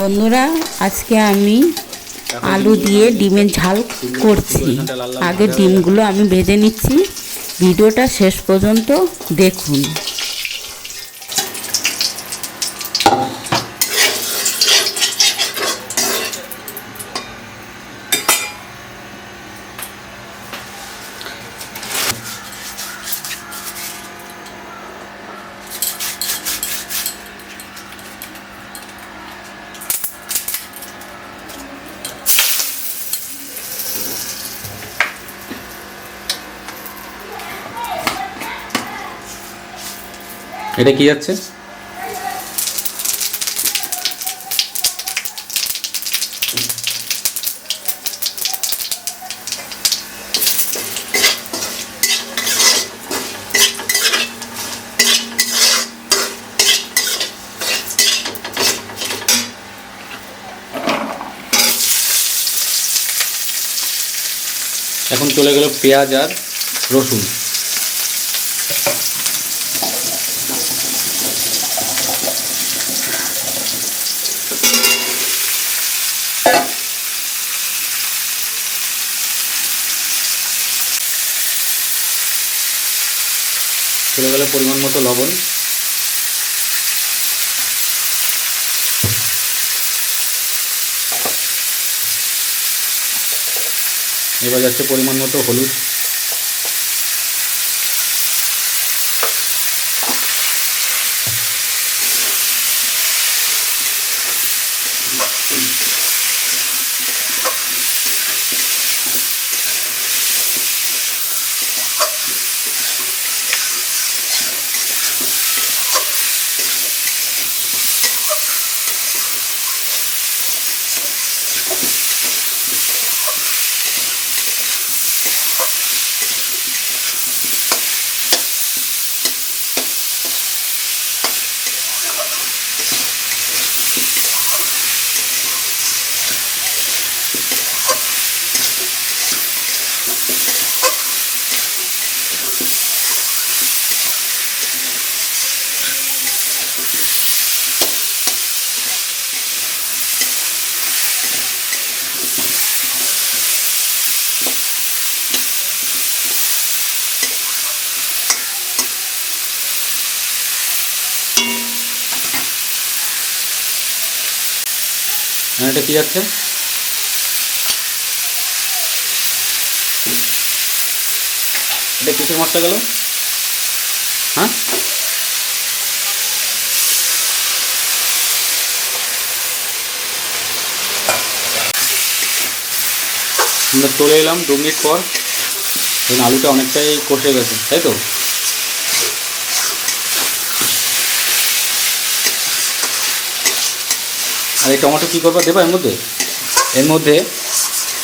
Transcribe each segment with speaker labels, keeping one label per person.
Speaker 1: বন্ধুরা আজকে আমি আলু দিয়ে ডিমের ঝাল করছি। আগে ডিমগুলো আমি ভেজে নিচ্ছি। ভিডিওটা শেষ পর্যন্ত দেখুন।
Speaker 2: এটা কি যাচ্ছে? এখন চলে গেল পেঁয়াজ আর রসুন। পরিমাণ মতো লবণ। এবার যাচ্ছে পরিমাণ মতো হলুদ। হ্যাঁ এটা কি যাচ্ছে? এটা কিসের মশলা গেল? হ্যাঁ? আমরা চলে এলাম দু মিনিট পর। আলুটা অনেকটাই কষে গেছে, তাই তো? আর এই টমেটো কী করবা? দেবা এর মধ্যে? এর মধ্যে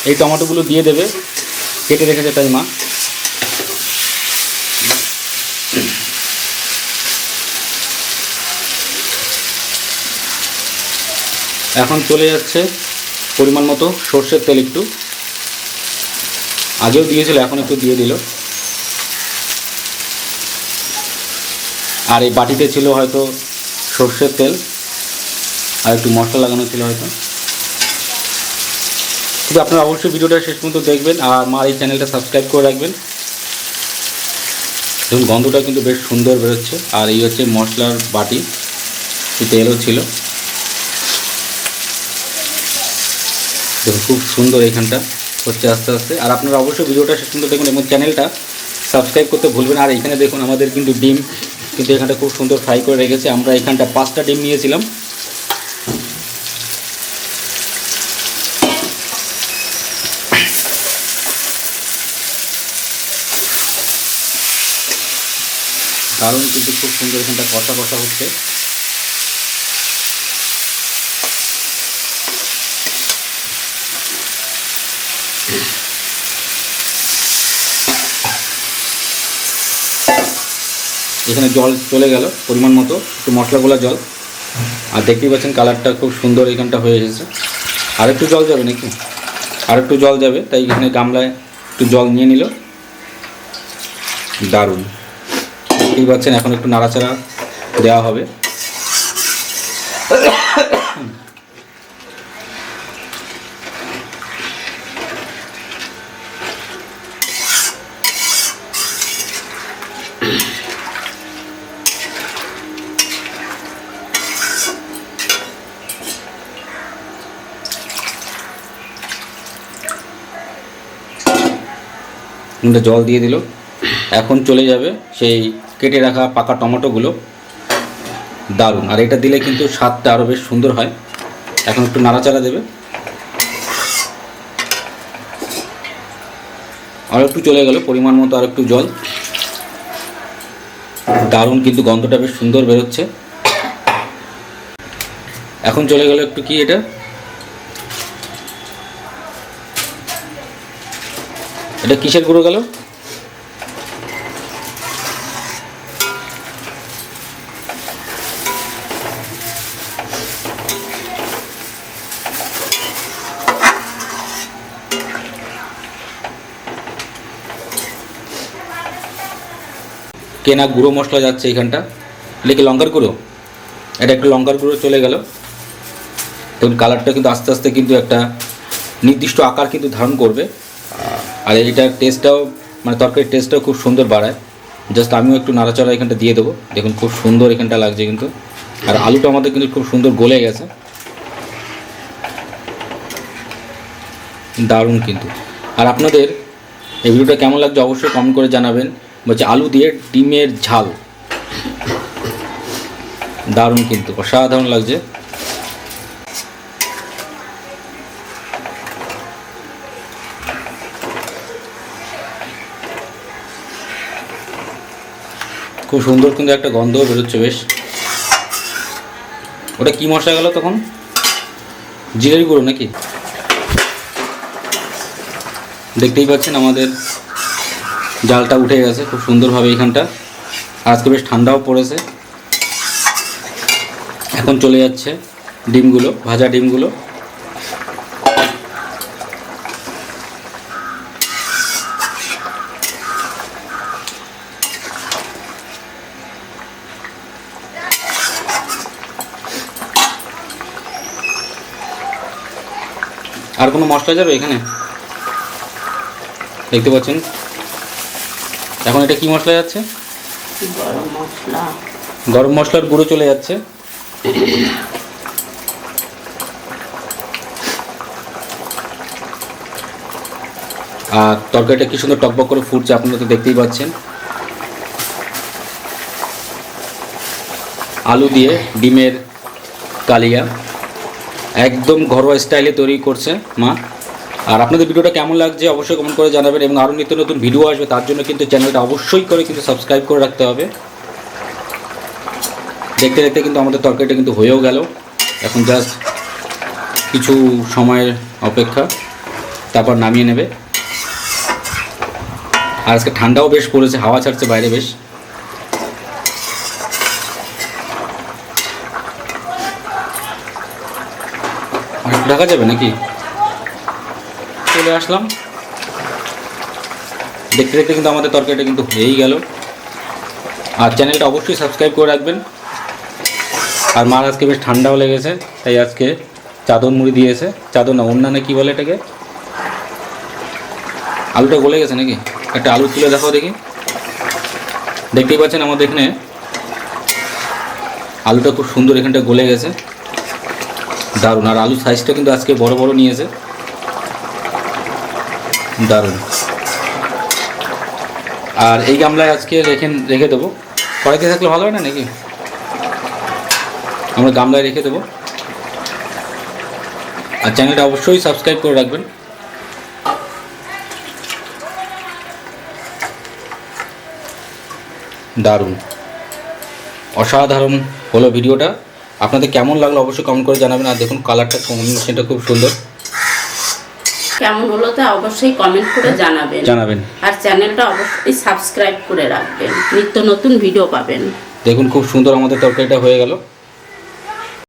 Speaker 2: এই টমেটোগুলো দিয়ে দেবে। কেটে রেখেছে তাই মা। এখন চলে যাচ্ছে পরিমাণ মতো সর্ষের তেল একটু। আগেও দিয়েছিল, এখন একটু দিয়ে দিল। আর এই বাটিতে ছিল হয়তো সর্ষের তেল। আর একটু মশলা লাগানো ছিল হয়তো। কিন্তু আপনারা অবশ্যই ভিডিওটা শেষ পর্যন্ত দেখবেন আর আমার এই চ্যানেলটা সাবস্ক্রাইব করে রাখবেন। দেখুন, গন্ধটা কিন্তু বেশ সুন্দর বেরোচ্ছে। আর এই হচ্ছে মশলার বাটি। তেলও ছিল। দেখুন, খুব সুন্দর এখানটা হচ্ছে আস্তে আস্তে। আর আপনারা অবশ্যই ভিডিওটা শেষ পর্যন্ত দেখুন এবং চ্যানেলটা সাবস্ক্রাইব করতে ভুলবেন আর এখানে দেখুন, আমাদের কিন্তু ডিম কিন্তু এখানটা খুব সুন্দর ফ্রাই করে রেখেছে। আমরা এখানটা পাঁচটা ডিম নিয়েছিলাম। দারুণ কিন্তু খুব সুন্দর এখানটা কষা কষা হচ্ছে। এখানে জল চলে গেল পরিমাণ মতো, একটু মশলাগুলা জল। আর দেখতেই পাচ্ছেন কালারটা খুব সুন্দর এখানটা হয়ে এসেছে। আর একটু জল যাবে নাকি? আর একটু জল যাবে, তাই এখানে গামলায় একটু জল নিয়ে নিল। দারুণ। বুঝতেই পারছেন এখন একটু নাড়াচাড়া দেওয়া হবে। জল দিয়ে দিল। এখন চলে যাবে সেই কেটে রাখা পাকা টমেটোগুলো। দারুণ। আর এটা দিলে কিন্তু স্বাদটা আরও বেশ সুন্দর হয়। এখন একটু নাড়াচাড়া দেবে। আর একটু চলে গেল পরিমাণ মতো আর একটু জল। দারুণ কিন্তু গন্ধটা বেশ সুন্দর বেরোচ্ছে। এখন চলে গেল একটু কি এটা? এটা কিসের গুঁড়ো গেল? কেনা গুঁড়ো মশলা যাচ্ছে এখানটা এটা কি লঙ্কার গুঁড়ো? এটা একটু লঙ্কার গুঁড়ো চলে গেল। দেখুন কালারটা কিন্তু আস্তে আস্তে কিন্তু একটা নির্দিষ্ট আকার কিন্তু ধারণ করবে। আর এইটার টেস্টটাও মানে তরকারির টেস্টটাও খুব সুন্দর বাড়ায়। জাস্ট আমিও একটু নাড়াচাড়া এখানটা দিয়ে দেবো। দেখুন খুব সুন্দর এখানটা লাগছে কিন্তু। আর আলুটা আমাদের কিন্তু খুব সুন্দর গলে গেছে। দারুণ কিন্তু। আর আপনাদের এই ভিডিওটা কেমন লাগছে অবশ্যই কমেন্ট করে জানাবেন। বলছে, আলু দিয়ে ডিমের ঝাল। দারুণ কিন্তু, অসাধারণ লাগছে। খুব সুন্দর কিন্তু একটা গন্ধও বেরোচ্ছে, বেশ। ওটা কি মশলা গেল তখন? জিরের গুঁড়ো নাকি? দেখতেই পাচ্ছেন আমাদের জালটা উঠে গেছে, খুব সুন্দরভাবে এখানটা আজকে বেশ ঠান্ডাও পড়েছে। এখন চলে যাচ্ছে ডিমগুলো, ভাজা ডিমগুলো। আর কোনো মশলা যাবে এখানে? দেখতে পাচ্ছেন? এখন এটা কি মশলা যাচ্ছে?
Speaker 1: গরম মশলা?
Speaker 2: গরম মশলার গুঁড়ো চলে যাচ্ছে। আর তরকারিটা কি সুন্দর টকবক করে ফুটছে আপনারা তো দেখতেই পাচ্ছেন। আলু দিয়ে ডিমের কালিয়া একদম ঘরোয়া স্টাইলে তৈরি করছে মা। আর আপনাদের ভিডিওটা কেমন লাগছে অবশ্যই কমেন্ট করে জানাবেন এবং আরও নিত্য নতুন ভিডিও আসবে, তার জন্য কিন্তু চ্যানেলটা অবশ্যই করে কিন্তু সাবস্ক্রাইব করে রাখতে হবে। দেখতে দেখতে কিন্তু আমাদের তরকারিটা কিন্তু হয়েও গেল। এখন জাস্ট কিছু সময়ের অপেক্ষা, তারপর নামিয়ে নেবে। আর আজকে ঠান্ডাও বেশ পড়েছে, হাওয়া ছাড়ছে বাইরে বেশ। ঢাকা যাবে নাকি? চলে আসলাম। দেখতে দেখতে কিন্তু আমাদের তরকারিটা কিন্তু হয়েই গেল। আর চ্যানেলটা অবশ্যই সাবস্ক্রাইব করে রাখবেন। আর মার আজকে বেশ ঠান্ডাও লেগেছে, তাই আজকে চাদর মুড়ি দিয়েছে। চাদর না অন্যান্য কী বলে এটাকে? আলুটা গলে গেছে নাকি? একটা আলু তুলে দেখাও দেখি। দেখতেই পাচ্ছেন আমাদের এখানে আলুটা খুব সুন্দর এখানটা গলে গেছে। দারুণ। আর আলু সাইজটা কিন্তু আজকে বড় বড় নিয়েছে। দারুণ। আর এই গামলায় আজকে রেখে রেখে দেবো। কড়াইতে থাকলে ভালো হয় না নাকি? আমরা গামলায় রেখে দেবো। আর চ্যানেলটা অবশ্যই সাবস্ক্রাইব করে রাখবেন। দারুণ। অসাধারণ হলো ভিডিওটা। আপনাদের কেমন লাগল অবশ্যই কমেন্ট করে জানাবেন। আর দেখুন কালারটা কম্বিনেশনটা খুব সুন্দর।
Speaker 1: কেমন হলো তা অবশ্যই কমেন্ট করে জানাবেন।
Speaker 2: জানাবেন।
Speaker 1: আর চ্যানেলটা অবশ্যই সাবস্ক্রাইব করে রাখবেন। নিত্য নতুন ভিডিও পাবেন।
Speaker 2: দেখুন খুব সুন্দর আমাদের তরকারিটা হয়ে গেল।